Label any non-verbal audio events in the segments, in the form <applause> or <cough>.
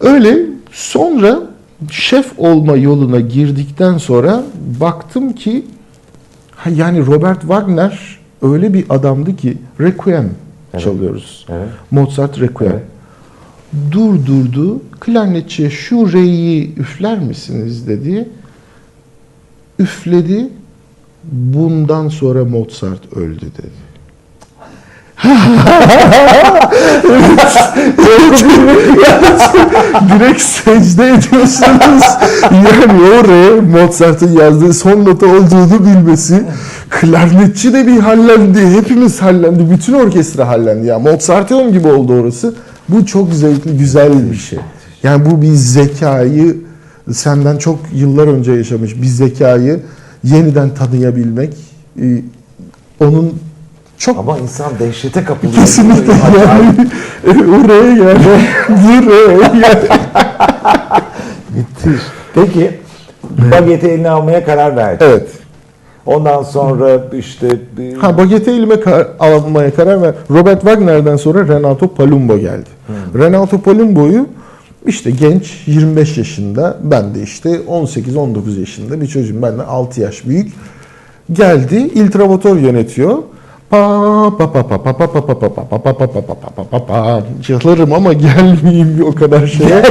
Öyle sonra şef olma yoluna girdikten sonra baktım ki yani Robert Wagner öyle bir adamdı ki Requiem Evet. çalıyoruz. Evet. Mozart Requiem. Evet. Durdurdu. Klarnetçiye şu re'yi üfler misiniz dedi. Üfledi. Bundan sonra Mozart öldü dedi. Direkt secde ediyorsunuz. Yani o re Mozart'ın yazdığı son nota olduğunu bilmesi. Klarnetçi de bir hallendi. Hepimiz hallendi. Bütün orkestra hallendi. Ya Mozarteum gibi oldu orası. Bu çok zevkli, güzel bir şey. Yani bu bir zekayı senden çok yıllar önce yaşamış bir zekayı yeniden tanıyabilmek. e, Onun çok Ama insan dehşete kapılıyor. Kesinlikle yani oraya yani buraya yani. Müthiş. Peki bageti eline almaya karar verdi. Evet. Ondan sonra işte bir- Ha bageti elime kar- almaya karar ver. Robert Wagner'den sonra Renato Palumbo geldi. Renato Palumbo'yu işte genç 25 yaşında ben de işte 18-19 yaşında bir çocuğum benden 6 yaş büyük geldi Il Trovatore yönetiyor çalarım ama gelmeyeyim o kadar şeye.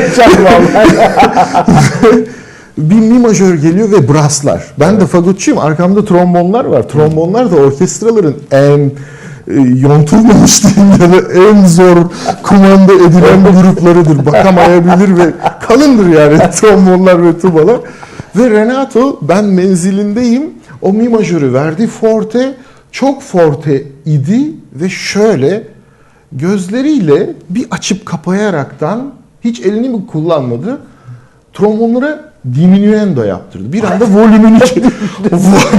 bir mi majör geliyor ve brasslar. Ben de fagotçuyum. Arkamda trombonlar var. Trombonlar da orkestraların en yontulmamış diyeyim en zor kumanda edilen gruplarıdır. Bakamayabilir ve kalındır yani trombonlar ve tubalar. Ve Renato ben menzilindeyim. O mi majörü verdi forte çok forte idi ve şöyle gözleriyle bir açıp kapayaraktan hiç elini mi kullanmadı. Trombonlara diminuendo yaptırdı. Bir anda volümünü <laughs>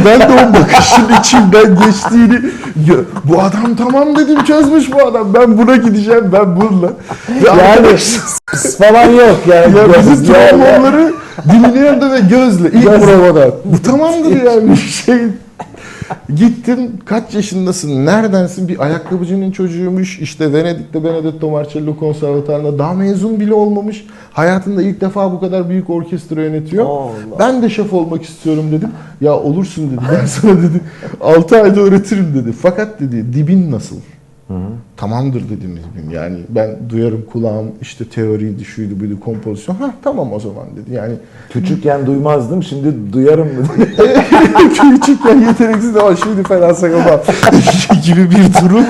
ben de o bakışın içimden geçtiğini bu adam tamam dedim çözmüş bu adam. Ben buna gideceğim ben bununla. Ve yani arkadaş- falan yok yani. ya bizim trombonları diminuendo ve gözle ilk provada. <laughs> Bu tamamdır yani şey. Gittim kaç yaşındasın neredensin? Bir ayakkabıcının çocuğuymuş. İşte Venedik'te Benedetto Marcello konservatuarında daha mezun bile olmamış. Hayatında ilk defa bu kadar büyük orkestra yönetiyor. Allah. ben de şef olmak istiyorum dedim. Ya olursun dedi ben <laughs> sana dedi 6 ayda öğretirim dedi. Fakat dedi dibin nasıl Tamamdır dedim dibim yani ben duyarım kulağım işte teoriydi şuydu buydu kompozisyon ha tamam o zaman dedi yani Küçükken duymazdım şimdi duyarım dedi. <laughs> küçükken yeteneksiz ama şimdi fena sakama <laughs> gibi bir durum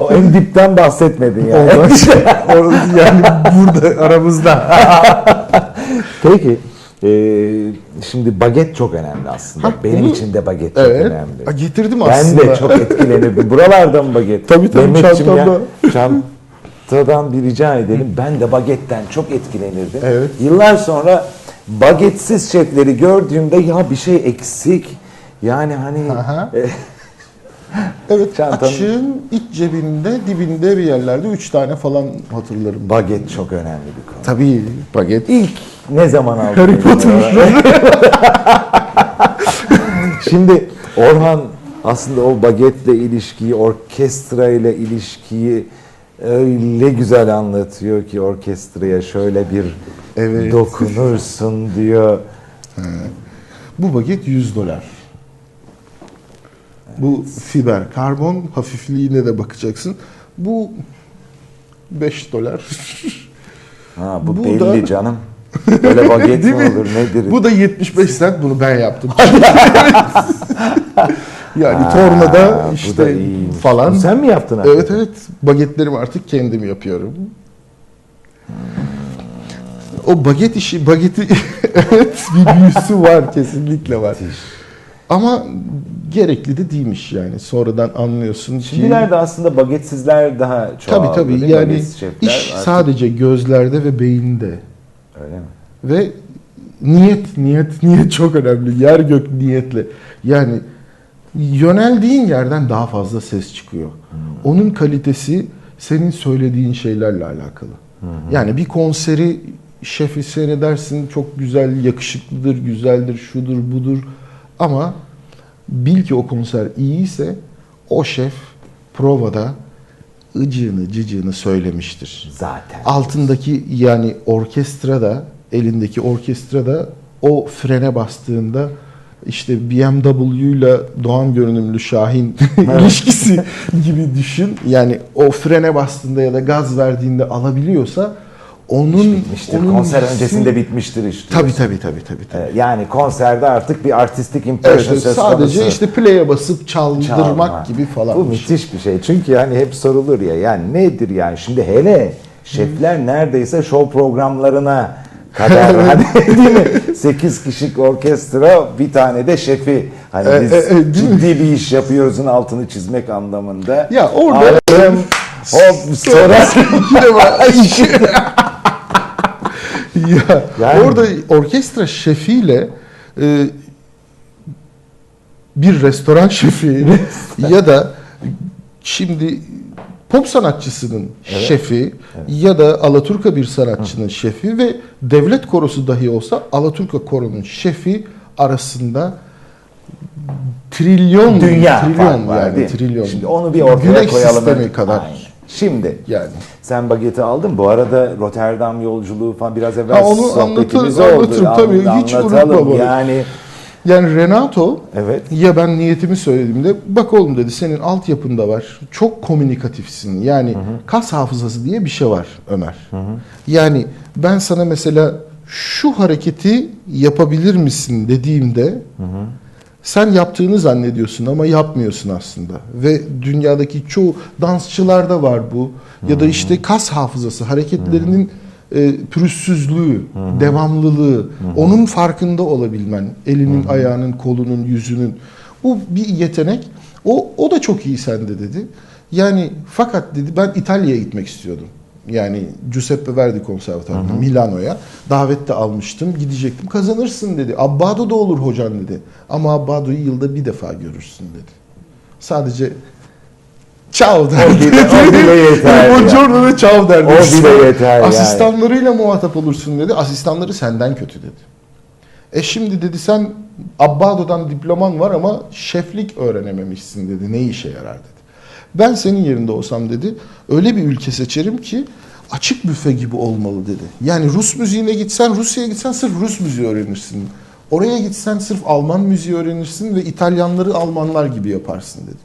o en dipten bahsetmedin yani. Ondan şey- o- yani burada aramızda. Peki e, şimdi baget çok önemli aslında. Ha, Benim bunu- için de baget çok Evet. önemli. Ha, getirdim Ben aslında. de çok etkilenirdim. <laughs> Buralardan baget? Tabii, tabii, Mehmetciğim ya, çantadan bir rica edelim. Ben de bagetten çok etkilenirdim. Evet. Yıllar sonra bagetsiz şefleri gördüğümde ya bir şey eksik. Yani hani Aha. <laughs> Evet Çantanın- açığın iç cebinde dibinde bir yerlerde üç tane falan hatırlarım. baget çok önemli bir konu. Tabii baget. İlk ne zaman aldın? Harry Potter. <laughs> Şimdi Orhan aslında o bagetle ilişkiyi, orkestra ile ilişkiyi öyle güzel anlatıyor ki orkestraya şöyle bir Evet. dokunursun diyor. Bu baget 100 dolar. Bu fiber, karbon hafifliğine de bakacaksın. Bu 5 dolar. Ha bu, Bu belli da- canım. Böyle baget mi olur nedir? Bu da 75 cent. Bunu ben yaptım. <laughs> yani Ha, tornada işte falan. Sen mi yaptın Evet hakikaten? evet. Bagetlerimi artık kendim yapıyorum. O baget işi, bageti <laughs> evet bir büyüsü var kesinlikle var. Ama gerekli de değilmiş yani. Sonradan anlıyorsun ki. Şimdilerde aslında bagetsizler daha çok. tabii tabii yani iş sadece gözlerde ve beyinde. Öyle mi? Ve niyet, niyet, niyet çok önemli. Yer gök niyetle. Yani yöneldiğin yerden daha fazla ses çıkıyor. Onun kalitesi senin söylediğin şeylerle alakalı. Yani bir konseri şefi seyredersin çok güzel, yakışıklıdır, güzeldir, şudur, budur. Ama bil ki o konser iyiyse o şef provada ıcığını cıcığını söylemiştir. Zaten. Altındaki yani orkestra da elindeki orkestra da o frene bastığında işte BMW ile Doğan görünümlü Şahin <laughs> ilişkisi gibi düşün. Yani o frene bastığında ya da gaz verdiğinde alabiliyorsa onun bitmiştir. onun Konser hissi- öncesinde bitmiştir işte. Tabii tabii tabii tabii. tabii. Ee, Yani konserde artık bir artistik Evet, impression söz sadece konusu. işte play'e basıp çaldırmak Çalma. gibi falan. Bu şey. müthiş bir şey. Çünkü yani hep sorulur ya yani nedir yani şimdi hele şefler neredeyse show programlarına kadar <laughs> hani değil mi? 8 kişilik orkestra bir tane de şefi. Hani E, biz e, e, değil mi? ciddi bir iş yapıyoruzun altını çizmek anlamında. Ya orada- Alem, <laughs> hop sonra var. <laughs> ya Yani- orada orkestra şefiyle e, bir restoran <laughs> şefi ya da şimdi pop sanatçısının şefi ya da Alaturka bir sanatçının şefi ve devlet korosu dahi olsa Alaturka koronun şefi arasında trilyon dünya trilyon var yani mi? trilyon. Şimdi onu bir ortaya Güneş koyalım. sistemi kadar Aynen. Şimdi yani. Sen bageti aldın. Bu arada Rotterdam yolculuğu falan biraz evvel Ha, onu sohbetimiz anlatır- oldu. anlatırım tabii, An- hiç anlatalım. unutma bunu. Yani Yani Renato evet. ya ben niyetimi söylediğimde bak oğlum dedi senin altyapında var. Çok komünikatifsin. Yani kas hafızası diye bir şey var Ömer. Yani ben sana mesela şu hareketi yapabilir misin dediğimde sen yaptığını zannediyorsun ama yapmıyorsun aslında. Ve dünyadaki çoğu dansçılarda var bu. Ya da işte kas hafızası, hareketlerinin e, pürüzsüzlüğü, devamlılığı, onun farkında olabilmen, elinin, ayağının, kolunun, yüzünün. Bu bir yetenek. O, o da çok iyi sende dedi. Yani fakat dedi ben İtalya'ya gitmek istiyordum. Yani Giuseppe Verdi konservatuarına, Milano'ya. Davet de almıştım, gidecektim. Kazanırsın dedi. Abbado da olur hocan dedi. Ama Abbado'yu yılda bir defa görürsün dedi. Sadece çav der. O bile- o bile <laughs> yeter O ya. Giorno'da çav der. O bile yeter yani. Asistanlarıyla muhatap olursun dedi. Asistanları senden kötü dedi. E şimdi dedi sen Abbado'dan diploman var ama şeflik öğrenememişsin dedi. Ne işe yarar dedi. Ben senin yerinde olsam dedi öyle bir ülke seçerim ki açık büfe gibi olmalı dedi. Yani Rus müziğine gitsen Rusya'ya gitsen sırf Rus müziği öğrenirsin. Oraya gitsen sırf Alman müziği öğrenirsin ve İtalyanları Almanlar gibi yaparsın dedi.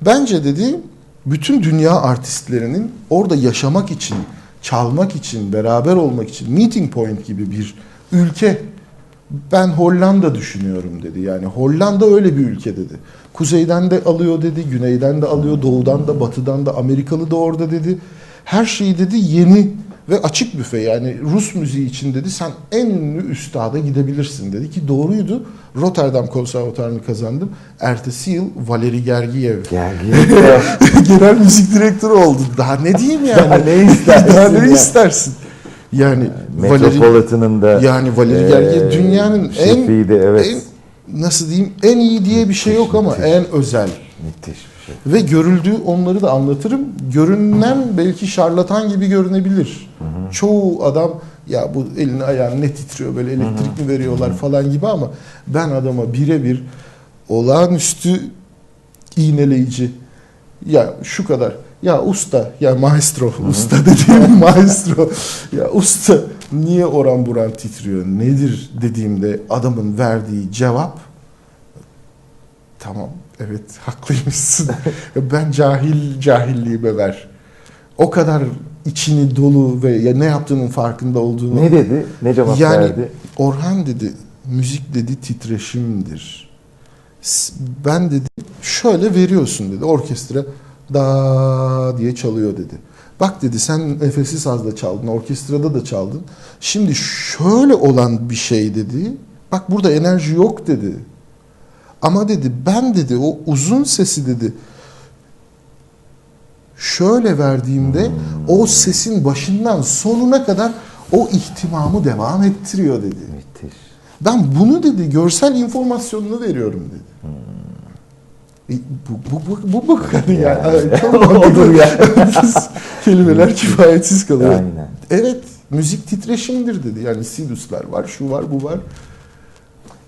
Bence dedi bütün dünya artistlerinin orada yaşamak için, çalmak için, beraber olmak için meeting point gibi bir ülke. Ben Hollanda düşünüyorum dedi. Yani Hollanda öyle bir ülke dedi. Kuzeyden de alıyor dedi, güneyden de alıyor, doğudan da, batıdan da, Amerikalı da orada dedi. Her şeyi dedi yeni ve açık büfe yani Rus müziği için dedi sen en ünlü üstada gidebilirsin dedi ki doğruydu. Rotterdam Konservatuarını kazandım. Ertesi yıl Valeri Gergiev Gergin. <laughs> genel müzik direktörü oldu. Daha ne diyeyim yani? Daha ne istersin Daha ne istersin? Yani Valeri Metropolitan'ın da yani Valeri e, Gergiev dünyanın en, şefiydi, evet. en nasıl diyeyim en iyi diye bir şey yok ama müthiş. en özel. müthiş bir şey. Ve görüldüğü onları da anlatırım. Görünen belki şarlatan gibi görünebilir. Çoğu adam ya bu elini ayağını ne titriyor böyle elektrik mi veriyorlar falan gibi ama ben adama birebir olağanüstü iğneleyici ya şu kadar ya usta ya maestro usta dediğim maestro ya usta niye oran buran titriyor nedir dediğimde adamın verdiği cevap Tamam, evet haklıymışsın. <laughs> ben cahil cahilliğime ver. O kadar içini dolu ve ya ne yaptığının farkında olduğunu. Ne dedi? Ne cevap yani verdi? Orhan dedi, müzik dedi titreşimdir. Ben dedi şöyle veriyorsun dedi orkestra da diye çalıyor dedi. Bak dedi sen nefessiz sazla çaldın, orkestrada da çaldın. Şimdi şöyle olan bir şey dedi. Bak burada enerji yok dedi. Ama dedi ben dedi o uzun sesi dedi şöyle verdiğimde o sesin başından sonuna kadar o ihtimamı devam ettiriyor dedi. Müthiş. Ben bunu dedi görsel informasyonunu veriyorum dedi. E, bu bu bu bu bu kadar <laughs> yani. Yani. <laughs> Çok mantıklı. ya. <laughs> Kelimeler kifayetsiz kalıyor. Aynen. Evet, müzik titreşimdir dedi. Yani sinüsler var, şu var, bu var.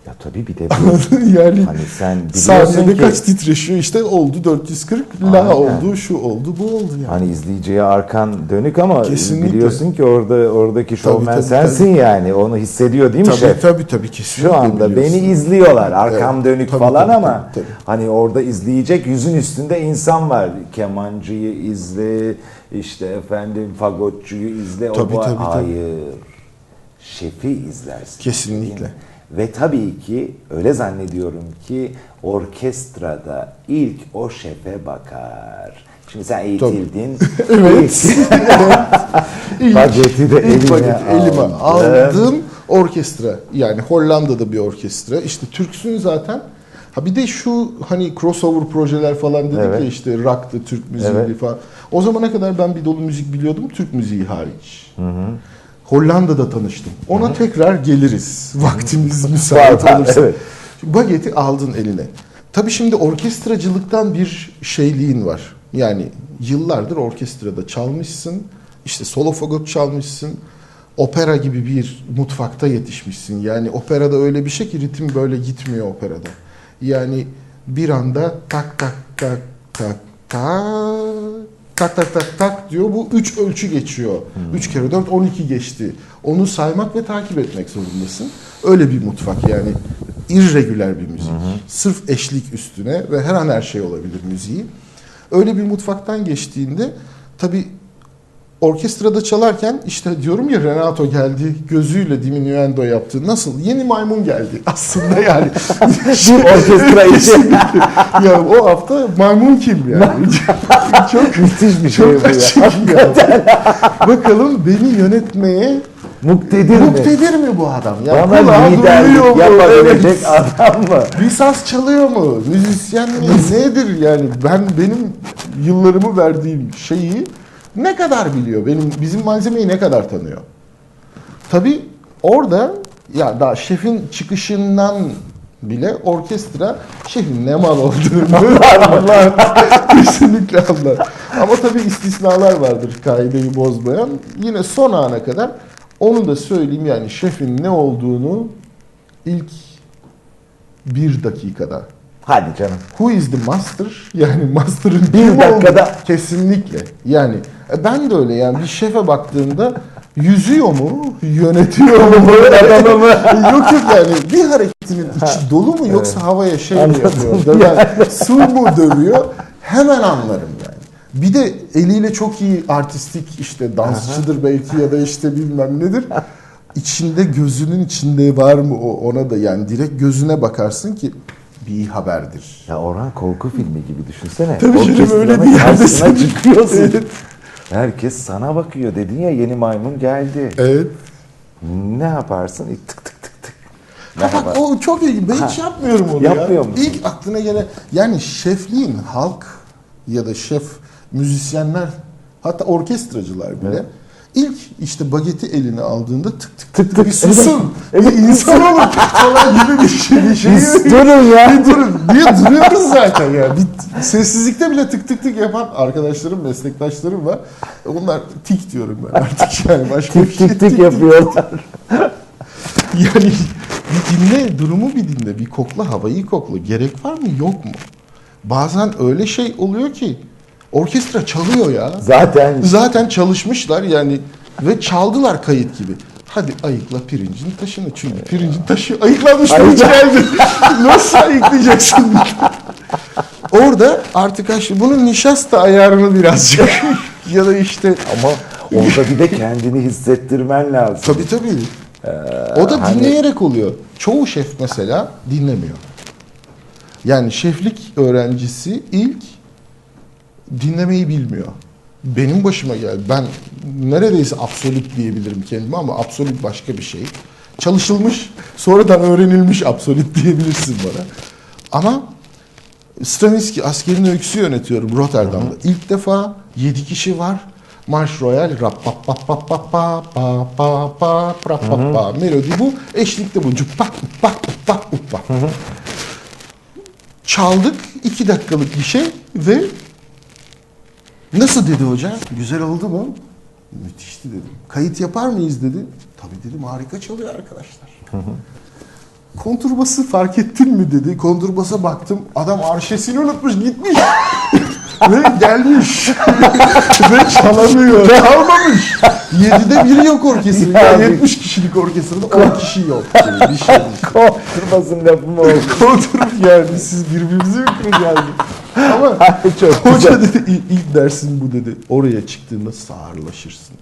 Ya tabii bir de bu. yani hani sen biliyorsun saniyede ki kaç titreşiyor işte oldu 440 la Aynen. oldu şu oldu bu oldu yani. hani izleyiciye arkan dönük ama Kesinlikle. biliyorsun ki orada oradaki şovmen tabii, sensin yani. Onu hissediyor değil mi tabii, şef? tabii tabii kesinlikle Şu anda biliyorsun. beni izliyorlar. Arkam Evet, dönük tabii, falan tabii, ama tabii, tabii. hani orada izleyecek yüzün üstünde insan var. Kemancıyı izle, işte efendim fagotçuyu izle. o Tabii, bu- tabii, tabii. Hayır. Şefi izlersin. Kesinlikle. Mi? Ve tabii ki öyle zannediyorum ki orkestrada ilk o şefe bakar. Şimdi sen eğitildin. Evet. İlk- <laughs> Bageti de ilk eline elime aldın. aldım. Orkestra yani Hollanda'da bir orkestra. İşte Türksün zaten. Ha bir de şu hani crossover projeler falan dedik Evet. ya işte rock'tı, Türk müziği Evet. falan. O zamana kadar ben bir dolu müzik biliyordum Türk müziği hariç. Hollanda'da tanıştım. Ona tekrar geliriz. Vaktimiz <laughs> müsait olursa. evet. Bageti aldın eline. Tabii şimdi orkestracılıktan bir şeyliğin var. Yani yıllardır orkestrada çalmışsın. işte solo fagot çalmışsın. Opera gibi bir mutfakta yetişmişsin. Yani operada öyle bir şey ki ritim böyle gitmiyor operada. Yani bir anda tak tak tak tak tak tak tak tak tak diyor. Bu üç ölçü geçiyor. Üç kere dört 12 geçti. Onu saymak ve takip etmek zorundasın. Öyle bir mutfak yani. irregüler bir müzik. Sırf eşlik üstüne ve her an her şey olabilir müziği. Öyle bir mutfaktan geçtiğinde tabii orkestrada çalarken işte diyorum ya Renato geldi gözüyle diminuendo yaptı. Nasıl? Yeni maymun geldi <laughs> aslında yani. <laughs> Bir orkestra <laughs> için. ya o hafta maymun kim yani? çok Müthiş bir şey çok bu ya. ya. Bakalım beni yönetmeye Muktedir mi? muktedir mi bu adam? Ya Bana liderlik yapabilecek Evet. adam mı? Lisans çalıyor mu? Müzisyen mi? Nedir yani? Ben benim yıllarımı verdiğim şeyi ne kadar biliyor? Benim bizim malzemeyi ne kadar tanıyor? Tabii orada ya daha şefin çıkışından bile orkestra şefin ne mal olduğunu <laughs> anlar. Kesinlikle anlar. Ama tabii istisnalar vardır kaideyi bozmayan. Yine son ana kadar onu da söyleyeyim yani şefin ne olduğunu ilk bir dakikada. Hadi canım. Who is the master? <laughs> Yani master'ın Bir kim dakikada. olduğu- Kesinlikle. Yani e, ben de öyle yani bir şefe baktığımda yüzüyor mu, yönetiyor mu, <laughs> adamı mı? yok yok yani bir hareketinin içi dolu mu yoksa havaya şey mi yapıyor, döven, su mu dövüyor hemen anlarım yani. Bir de eliyle çok iyi artistik işte dansçıdır belki ya da işte bilmem nedir. İçinde gözünün içinde var mı o ona da yani direkt gözüne bakarsın ki bir haberdir. Ya Orhan korku filmi gibi düşünsene. Tabii canım, öyle bir yerdesin. çıkıyorsun. Evet. Herkes sana bakıyor dedin ya yeni maymun geldi. Evet. Ne yaparsın? Tık tık tık tık. Ha bak o çok iyi. Ben hiç yapmıyorum onu Yapmıyor ya. musun? İlk aklına gelen yani şefliğin halk ya da şef müzisyenler hatta orkestracılar bile Evet. İlk işte bageti eline aldığında tık tık tık, Tık tık tık. bir susun. <laughs> Evet. Bir insan olun falan gibi bir şey. Bir şey Biz durun ya. Bir durun. Niye duruyoruz zaten ya? Bir sessizlikte bile tık tık tık yapan arkadaşlarım, meslektaşlarım var. Onlar tik diyorum ben artık yani başka bir Tık şey tık tık yapıyorlar. <laughs> yani bir dinle, durumu bir dinle, bir kokla, havayı kokla. Gerek var mı, yok mu? Bazen öyle şey oluyor ki orkestra çalıyor ya. Zaten Zaten çalışmışlar yani ve çaldılar kayıt gibi. Hadi ayıkla pirincin taşını çünkü pirincin taşı ayıklanmış pirinç geldi. <laughs> Nasıl ayıklayacaksın? Orada artık şimdi bunun nişasta ayarını birazcık <laughs> ya da işte ama orada bir de kendini hissettirmen lazım. Tabii tabii. o da hani- dinleyerek oluyor. Çoğu şef mesela dinlemiyor. Yani şeflik öğrencisi ilk dinlemeyi bilmiyor. Benim başıma geldi. Ben neredeyse absolut diyebilirim kendime ama absolut başka bir şey. Çalışılmış, sonradan öğrenilmiş absolut <laughs> diyebilirsin bana. Ama Stravinsky askerin öyküsü yönetiyorum Rotterdam'da. İlk defa 7 kişi var. Marş Royal rap pa pa pa pa pa pa pa pa pra pa pa melodi bu. Eşlikte bu cuppa pa pa pa Çaldık 2 dakikalık bir şey ve nasıl dedi hoca? Güzel oldu mu? Müthişti dedim. Kayıt yapar mıyız dedi. Tabii dedim harika çalıyor arkadaşlar. Konturbası fark ettin mi dedi. Konturbasa baktım. Adam arşesini unutmuş gitmiş. <laughs> Ve gelmiş. Ve çalamıyor. Çalmamış. 7'de biri yok orkestrada. Ya, 70 kişilik orkestrada 10 kişi yok. Bir şey. Konturbasın lafı mı oldu? Kontur yani siz birbirinizi mi kıracaksınız? Ama Çok güzel. hoca dedi "İ- ilk dersin bu dedi. Oraya çıktığında sağırlaşırsın.